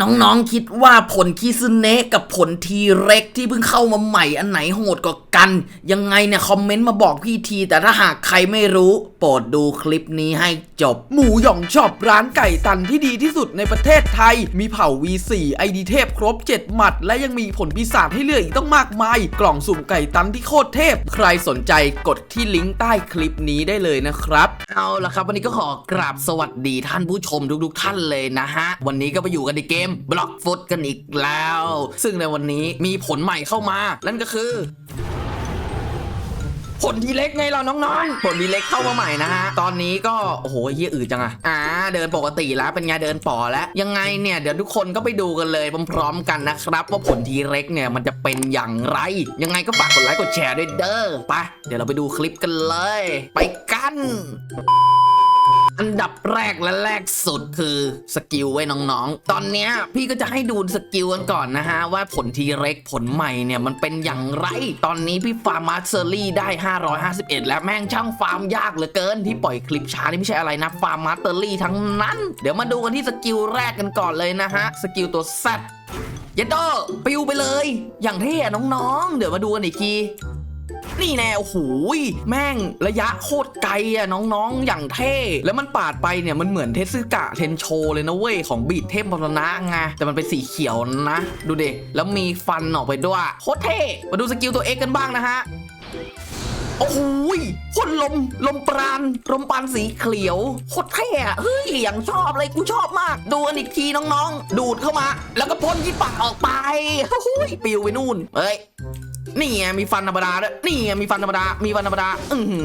น้องๆคิดว่าผลคิซึเนะกับผลทีเร็กที่เพิ่งเข้ามาใหม่อันไหนโหดกว่า กัน ยังไงเนี่ยคอมเมนต์มาบอกพี่ที แต่ถ้าหากใครไม่รู้ โปรดดูคลิปนี้ให้จบ หมูหยองช็อปร้านไก่ตันที่ดีที่สุดในประเทศไทย มีเผ่า V4 ไอดีเทพครบ 7 หมัด และยังมีผลพิศาจให้เลือกอีกต้องมากมาย กล่องสุ่มไก่ตันที่โคตรเทพ ใครสนใจกดที่ลิงก์ใต้คลิปนี้ได้เลยนะครับ เอาละครับ วันนี้ก็ขอกราบสวัสดีท่านผู้ชมทุกๆ ท่านเลยนะฮะ วันนี้ก็ไปอยู่กันในเกมบล็อกฟุตกันอีกแล้ว ซึ่งในวันนี้มีผลใหม่เข้ามา นั่นก็คือ ผลทีเล็กไงเราน้องๆ ผลทีเล็กเข้ามาใหม่นะฮะ ตอนนี้ก็ โอ้โหเฮียอืดจังอะอ่า เดินปกติแล้วเป็นไงเดินป่อแล้ว ยังไงเนี่ย เดี๋ยวทุกคนก็ไปดูกันเลยพร้อมๆกันนะครับ ว่าผลทีเล็กเนี่ยมันจะเป็นอย่างไร ยังไงก็ฝากกดไลค์กดแชร์ด้วยเด้อไปเดี๋ยวเราไปดูคลิปกันเลย ไปกัน อันดับแรกและแรกสุดคือสกิลไว้น้องๆ ตอนนี้พี่ก็จะให้ดูสกิลกันก่อนนะฮะ ว่าผลทีเร็กผลใหม่เนี่ยมันเป็นอย่างไร ตอนนี้พี่ฟาร์มาสเซอรี่ได้ 551 แล้วแม่งช่างฟาร์มยากเหลือเกิน ที่ปล่อยคลิปช้านี่ไม่ใช่อะไรนะ ฟาร์มาสเตอรี่ทั้งนั้น เดี๋ยวมาดูกันที่สกิลแรกกันก่อนเลยนะฮะ สกิลตัวแซดเยดโดปิวไปเลย อย่างเท่น้องๆ เดี๋ยวมาดูกันอีกที นี่แน่โอ้โหแม่งระยะโคตรไกลอะน้องๆ อย่างเท่ แล้วมันปาดไปเนี่ยมันเหมือนเทสึกะเทนโชเลยนะเว้ย ของบีดเทพมรณะไงแต่มันเป็นสีเขียวนะ ดูเดิแล้วมีฟันออกไปด้วย โคตรเท่ มาดูสกิลตัวเอ็กกันบ้างนะฮะโอ้โหยพ่นลม ลมปราณ ลมปราณสีเขียวโคตรเท่เฮ้ยอย่างชอบเลยกูชอบมาก ดูกันอีกทีน้องๆ ดูดเข้ามา แล้วก็พ่นที่ปากออกไปโอ้โหยปิวไปนู่น เฮ้ย นี่ไงมีฟันธรรมดาด้วยนี่ไงมีฟันธรรมดา มีฟันธรรมดา อือหื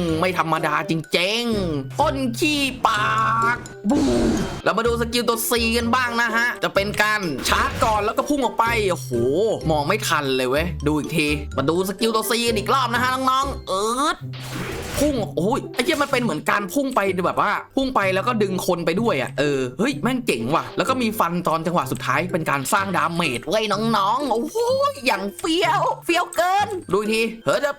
อไม่ธรรมดาจริงๆพ่นขี้ปากบูเรามาดูสกิลตัวซีกันบ้างนะฮะ จะเป็นการชาร์จก่อนแล้วก็พุ่งออกไป โอ้โห มองไม่ทันเลยเว้ย ดูอีกที มาดูสกิลตัว C กันอีกรอบนะฮะน้องๆ เอิร์ด พุ่งโอ้ยไอ้เหี้ยมันเป็นเหมือนการพุ่งไปแบบว่า พุ่งไปแล้วก็ดึงคนไปด้วยอะเออเฮ้ยแม่งเจ๋งว่ะ แล้วก็มีฟันตอนจังหวะสุดท้ายเป็นการสร้างดาเมจไว้ยน้องๆโอ้โหอย่างเฟี้ยว เฟี้ยวเกิน ดูทีเฮ้ยจะ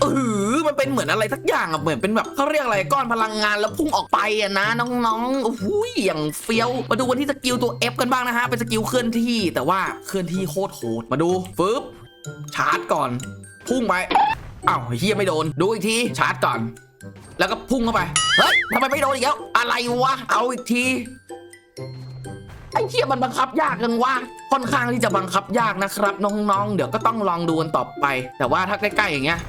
เออมันเป็นเหมือนอะไรสักอย่างอะเหมือนเป็นแบบเขาเรียกอะไรก้อนพลังงานแล้วพุ่งออกไปอะนะน้องๆโอ้โหอย่างเฟี้ยว มาดูกันที่สกิลตัว F กันบ้างนะฮะ เป็นสกิลเคลื่อนที่แต่ว่าเคลื่อนที่โคตรโหดมาดูฟึบชาร์จก่อน พุ่งไป อ้าวเฮียไม่โดน ดูอีกทีชาร์จก่อน แล้วก็พุ่งเข้าไป เฮ้ยทำไมไม่โดนอีกแล้ว อะไรวะ เอาอีกที ไอ้เฮียมันบังคับยากกันวะ ค่อนข้างที่จะบังคับยากนะครับ น้องๆ เดี๋ยวก็ต้องลองดูกันต่อไป แต่ว่าถ้าใกล้ๆอย่างเงี้ย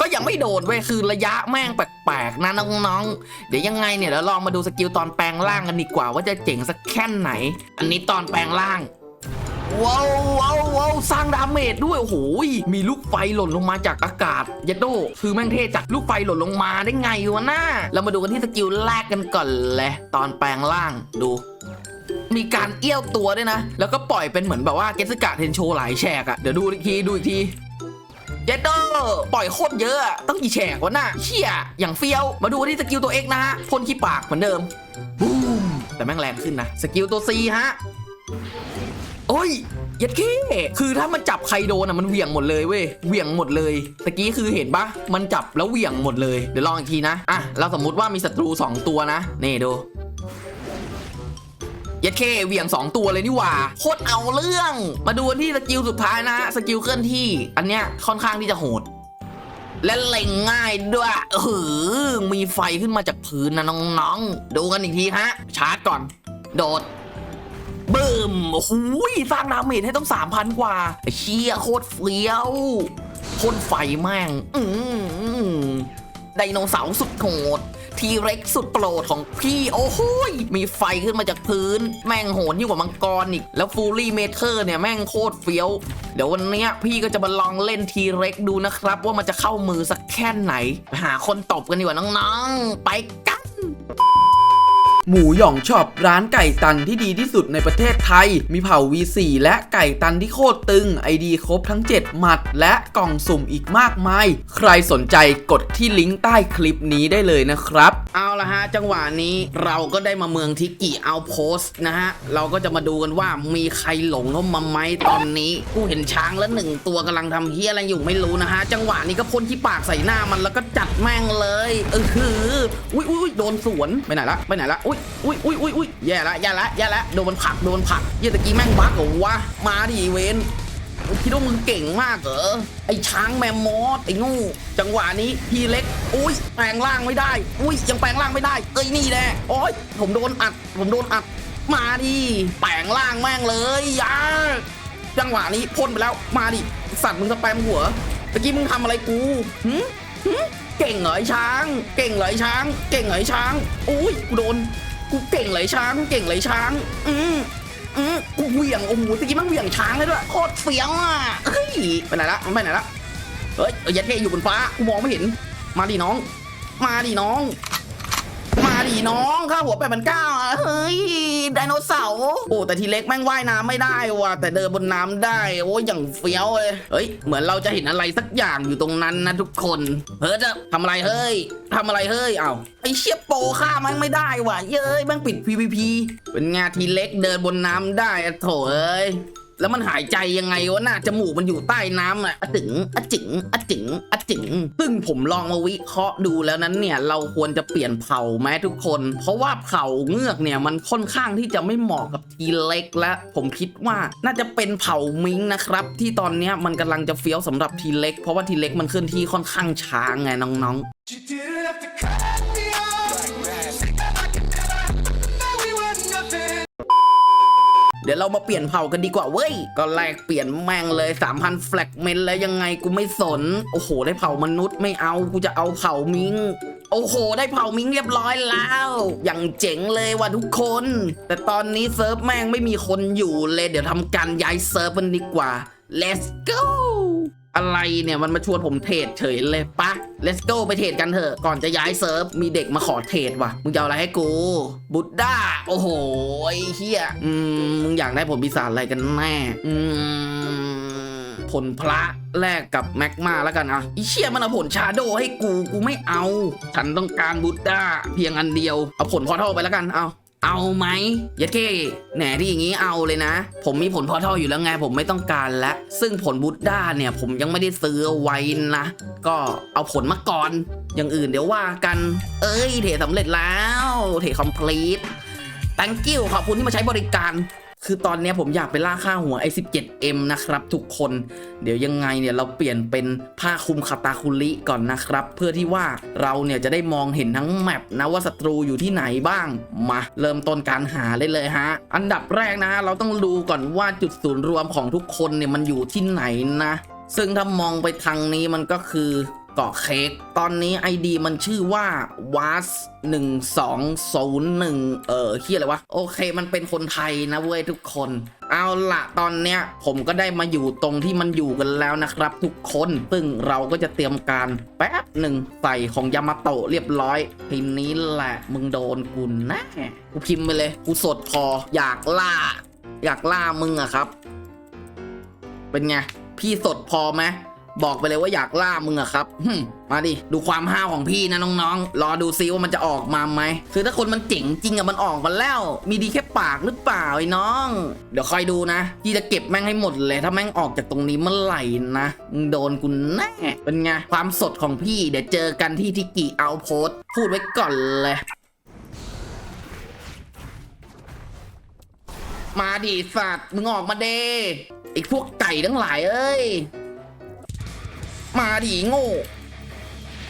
ก็ยังไม่โดนเว้ยคือระยะแม่งแปลกๆนะน้องๆ เดี๋ยวยังไงเนี่ยเดี๋ยวลองมาดูสกิลตอนแปลงร่างกันดีกว่าว่าจะเจ๋งสักแค่ไหน อันนี้ตอนแปลงร่าง ว้าวว้าวว้าวสร้างดาเมจด้วยโอ้โหยมีลูกไฟหล่นลงมาจากอากาศเยดโดคือแม่งเท่จัดลูกไฟหล่นลงมาได้ไงวะหน่าเรามาดูกันที่สกิลแรกกันก่อนเลยตอนแปลงร่างดูมีการเอี้ยวตัวด้วยนะ แล้วก็ปล่อยเป็นเหมือนแบบว่าเกสกะเทนโชหลายแฉกอะเดี๋ยวดูอีกทีดูอีกทีเยดโดปล่อยโคตรเยอะ ต้องกี่แฉกวะน่าเชี่ยอย่างเฟี้ยว มาดูที่สกิลตัวเอกนะฮะพ่นขี้ปากเหมือนเดิมบูมแต่แม่งแรงขึ้นนะ สกิลตัว C ฮะ อ้ยยัดเข้คือถ้ามันจับใครโดนอะมันเหวี่ยงหมดเลยเว้ยเหวี่ยงหมดเลยตะกี้คือเห็นปะมันจับแล้วเหวี่ยงหมดเลยเดี๋ยวลองอีกทีนะอะเราสมมุติว่ามีศัตรู 2 ตัวนะนี่ดูยัดเข้เหวี่ยง 2 ตัวเลยนี่หว่าโคตรเอาเรื่อง มาดูกันที่สกิลสุดท้ายนะฮะสกิลเคลื่อนที่ อันเนี้ยค่อนข้างที่จะโหด และเล็งง่ายด้วยเออมีไฟขึ้นมาจากพื้นนะน้องๆ ดูกันอีกทีฮะ ชาร์จก่อน โดด มโอ้โหสร้างดาเมจให้ต้อง3,000กว่าเชียโคตรเฟี้ยวพ่นไฟแม่ง อืมไดโนเสาร์สุดโหดทีเร็กสุดโปรดของพี่ โอ้โหยมีไฟขึ้นมาจากพื้น แม่งโหดยิ่งกว่ามังกรอีก แล้วฟูลี่เมเทอร์เนี่ย แม่งโคตรเฟี้ยว เดี๋ยววันนี้พี่ก็จะมาลองเล่นทีเร็กดูนะครับ ว่ามันจะเข้ามือสักแค่ไหน หาคนตบกันดีกว่าน้องๆ ไปกัน หมูหยองช็อปร้านไก่ตันที่ดีที่สุดในประเทศไทย มีเผา V4 และไก่ตันที่โคตรตึงไอดีครบทั้ง 7 หมัด และกล่องสุ่มอีกมากมาย ใครสนใจกดที่ลิงก์ใต้คลิปนี้ได้เลยนะครับ เอาละฮะ จังหวะนี้เราก็ได้มาเมืองทิกิเอาโพสต์นะฮะ เราก็จะมาดูกันว่ามีใครหลงเข้ามาไหมตอนนี้ กูเห็นช้างแล้วหนึ่งตัวกำลังทำเฮียอะไรอยู่ไม่รู้นะฮะ จังหวะนี้ก็พ่นที่ปากใส่หน้ามันแล้วก็จัดแม่งเลยเออคืออุ้ยอุ้ยอุ้ยโดนสวนไปไหนละไปไหนละอุ้ยอุ้ยอุ้ยอุ้ยอุ้ยแย่ละแย่ละแย่ละโดนมันผักโดนผักเหี้ยตะกี้แม่งบักเหรอวะมาดิเวนคิดว่ามึงเก่งมากเหรอไอ้ช้างแมมมอสไอ้งูจังหวะนี้พี่เล็ก อุ้ยแปลงร่างไม่ได้ อุ้ยยังแปลงร่างไม่ได้เอ้ยนี่แน่โอ้ยผมโดนอัด ผมโดนอัด มาดิแปลงร่างแม่งเลยยาจังหวะนี้พ่นไปแล้วมาดิสัตว์มึงสแปมหัวตะกี้มึงทำอะไรกูหึหึ เก่งเหรอช้าง เก่งเหรอช้าง เก่งเหรอช้างอุ้ยกูโดนกูเก่งเหรอช้าง เก่งเหรอช้าง อืมอืมกูเหวี่ยงโอ้โหตะกี้มันเหวี่ยงช้างเลยด้วยโคตรเฟี้ยวอะเฮ้ยไปไหนละมันไปไหนละเฮ้ยเอ้ยยัดเทอยู่บนฟ้ากูมองไม่เห็น มาดิน้อง มาดิน้อง มาดิน้องข้าหัวแปดพันเก้าเฮ้ยไดโนเสาร์โอ้แต่ทีเล็กแม่งว่ายน้ำไม่ได้ว่ะแต่เดินบนน้ำได้โอ้ยอย่างเฟี้ยวเลยเฮ้ยเหมือนเราจะเห็นอะไรสักอย่างอยู่ตรงนั้นนะทุกคนเฮ้ยจะทำอะไรเฮ้ยทำอะไรเฮ้ยเอ้าไอเชี่ยโปรฆ่าแม่งไม่ได้ว่ะเย้ยแม่งปิด PVP เป็นไงทีเล็กเดินบนน้ำได้อะโถเอ้ย แล้วมันหายใจยังไงวะหน่ะจมูกมันอยู่ใต้น้ำอะอะจึงอะจึงอะจึงอะจึงซึ่งผมลองมาวิเคราะห์ดูแล้วนั้นเนี่ยเราควรจะเปลี่ยนเผ่าไหมทุกคน เพราะว่าเผ่าเงือกเนี่ยมันค่อนข้างที่จะไม่เหมาะกับทีเล็กและผมคิดว่าน่าจะเป็นเผ่ามิงนะครับ ที่ตอนเนี้ยมันกำลังจะเฟี้ยวสำหรับทีเล็ก เพราะว่าทีเล็กมันเคลื่อนที่ค่อนข้างช้าไงน้องๆ เดี๋ยวเรามาเปลี่ยนเผ่ากันดีกว่าเว้ย ก็แลกเปลี่ยนแม่งเลย 3,000แฟลกเมนแล้วยังไงกูไม่สน โอ้โห ได้เผ่ามนุษย์ไม่เอา กูจะเอาเผ่ามิงโอ้โห ได้เผ่ามิงเรียบร้อยแล้ว อย่างเจ๋งเลยว่ะทุกคน แต่ตอนนี้เซิร์ฟแม่งไม่มีคนอยู่เลย เดี๋ยวทำการย้ายเซิร์ฟมันดีกว่า let's go อะไรเนี่ยมันมาชวนผมเทรดเฉยเลยปะ let's go ไปเทรดกันเถอะ ก่อนจะย้ายเซิร์ฟ มีเด็กมาขอเทรดว่ะ มึงจะเอาอะไรให้กู บุดด้า โอ้โหไอ้เฮียอืมมึงอยากได้ผลปีศาจอะไรกันแน่อืมผลพระแลกกับแม็กมาแล้วกันอะไอีเชี่ยมันเอาผลชาโดให้กูกูไม่เอา ฉันต้องการบุดด้าเพียงอันเดียว เอาผลพอเท่าไปแล้วกันเอา เอาไหมยัดเก้แหนที่อย่างนี้เอาเลยนะ ผมมีผลพอเท่าอยู่แล้วไงผมไม่ต้องการแล้วซึ่งผลบุดด้าเนี่ย ผมยังไม่ได้ซื้อเอาไว้นะ ก็เอาผลมาก่อน อย่างอื่นเดี๋ยวว่ากัน เอ้ย เทสำเร็จแล้ว เทคอมพลีท thank you ขอบคุณที่มาใช้บริการ คือตอนนี้ผมอยากไปล่าค่าหัวไอ้ 17M นะครับ ทุกคน เดี๋ยวยังไงเนี่ยเราเปลี่ยนเป็นผ้าคลุมคาตาคุริก่อนนะครับ เพื่อที่ว่าเราเนี่ยจะได้มองเห็นทั้งแมปนะว่าศัตรูอยู่ที่ไหนบ้าง มาเริ่มต้นการหาเลยเลยฮะ อันดับแรกนะ เราต้องดูก่อนว่าจุดศูนย์รวมของทุกคนเนี่ยมันอยู่ที่ไหนนะ ซึ่งถ้ามองไปทางนี้มันก็คือ เกาะเค้กตอนนี้ ID มันชื่อว่า was 1201 เออเฮียอะไรวะ โอเคมันเป็นคนไทยนะเว้ยทุกคน เอาละตอนเนี้ยผมก็ได้มาอยู่ตรงที่มันอยู่กันแล้วนะครับ ทุกคน ซึ่งเราก็จะเตรียมการแป๊บหนึ่งใส่ของยามาโตะเรียบร้อยทีนี้แหละมึงโดนกูแน่กูพิมพ์ไปเลย กูสดพอ อยากล่า อยากล่ามึงอะครับ เป็นไง พี่สดพอไหม บอกไปเลยว่าอยากล่ามึงอะครับมาดิ ดูความห้าวของพี่นะน้องๆ รอดูซิว่ามันจะออกมาไหม คือถ้าคนมันเจ๋งจริงอะมันออกมาแล้ว มีดีแค่ปากหรือเปล่าไอ้น้อง เดี๋ยวคอยดูนะพี่จะเก็บแม่งให้หมดเลย ถ้าแม่งออกจากตรงนี้เมื่อไหร่นะโดนกูแน่เป็นไงความสดของพี่เดี๋ยวเจอกันที่ทิกิเอาโพสพูดไว้ก่อนเลยมาดิสัตว์มึงออกมาเดไอ้พวกไก่ทั้งหลายเอ้ย มาดิโง่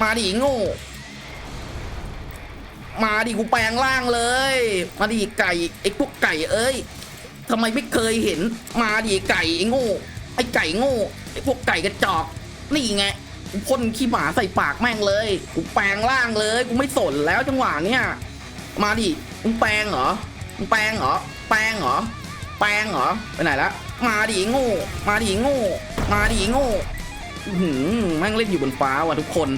มาดิโง่ มาดิกูแปลงร่างเลย มาดิไก่ไอ้พวกไก่เอ้ยทำไมไม่เคยเห็น มาดิไก่ไอ้โง่ ไอ้ไก่โง่ไอ้พวกไก่กระจอกนี่ไงกูพ่นขี้หมาใส่ปากแม่งเลย กูแปลงร่างเลย กูไม่สนแล้วจังหวะเนี้ยมาดิมึงแปลงเหรอมึงแปลงเหรอ แปลงเหรอ แปลงเหรอ ไปไหนละ มาดิโง่ มาดิโง่ มาดิโง่ หืมแม่งเล่นอยู่บนฟ้าว่ะทุกคน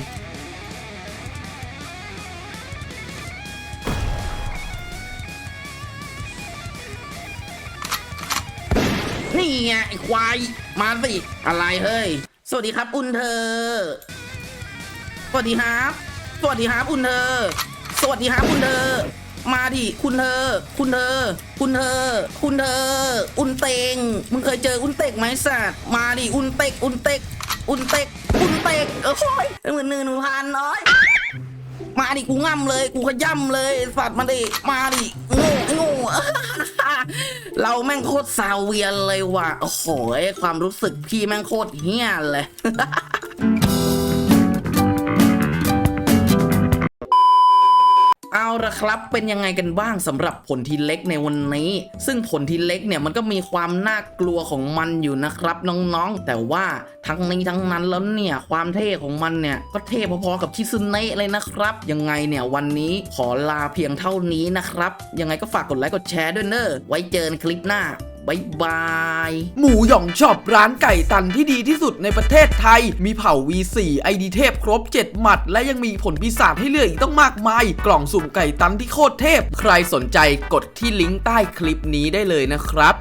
นี่ไงไอ้ควาย มาสิ อะไรเฮ้ย สวัสดีครับ อุ่นเธอ สวัสดีครับ สวัสดีครับอุ่นเธอ สวัสดีครับอุ่นเธอ มาดิ คุณเธอ คุณเธอ คุณเธอ คุณเธอ อุนเตง มึงเคยเจออุนเตกไหมสัตว์มาดิ อุนเตก อุนเตก อุนเตกอุนเตกเออโอ้ยหมื่นหนึ่งหนึ่งพันน้อย มาดิกูง่ำเลย กูขย่ำเลยสัตว์มาดิมาดิโง่โง่เราแม่งโคตรซาเวียนเลยว่ะโอ้โหความรู้สึกพี่แม่งโคตรเฮี้ยเลย ละครับเป็นยังไงกันบ้างสำหรับผลทีเล็กในวันนี้ ซึ่งผลทีเล็กเนี่ยมันก็มีความน่ากลัวของมันอยู่นะครับน้องๆ แต่ว่าทั้งนี้ทั้งนั้นแล้วเนี่ยความเท่ของมันเนี่ยก็เท่พอๆกับคิซุเนะเลยนะครับ ยังไงเนี่ยวันนี้ขอลาเพียงเท่านี้นะครับ ยังไงก็ฝากกดไลค์กดแชร์ด้วยเนอะไว้เจอกันคลิปหน้า บายบาย หมูหยองช็อปร้านไก่ตันที่ดีที่สุดในประเทศไทย มีเผ่า V4 ID เทพครบ 7 หมัด และยังมีผลพิศาจให้เลือกอีกต้องมากมาย กล่องสุ่มไก่ตันที่โคตรเทพ ใครสนใจกดที่ลิงก์ใต้คลิปนี้ได้เลยนะครับ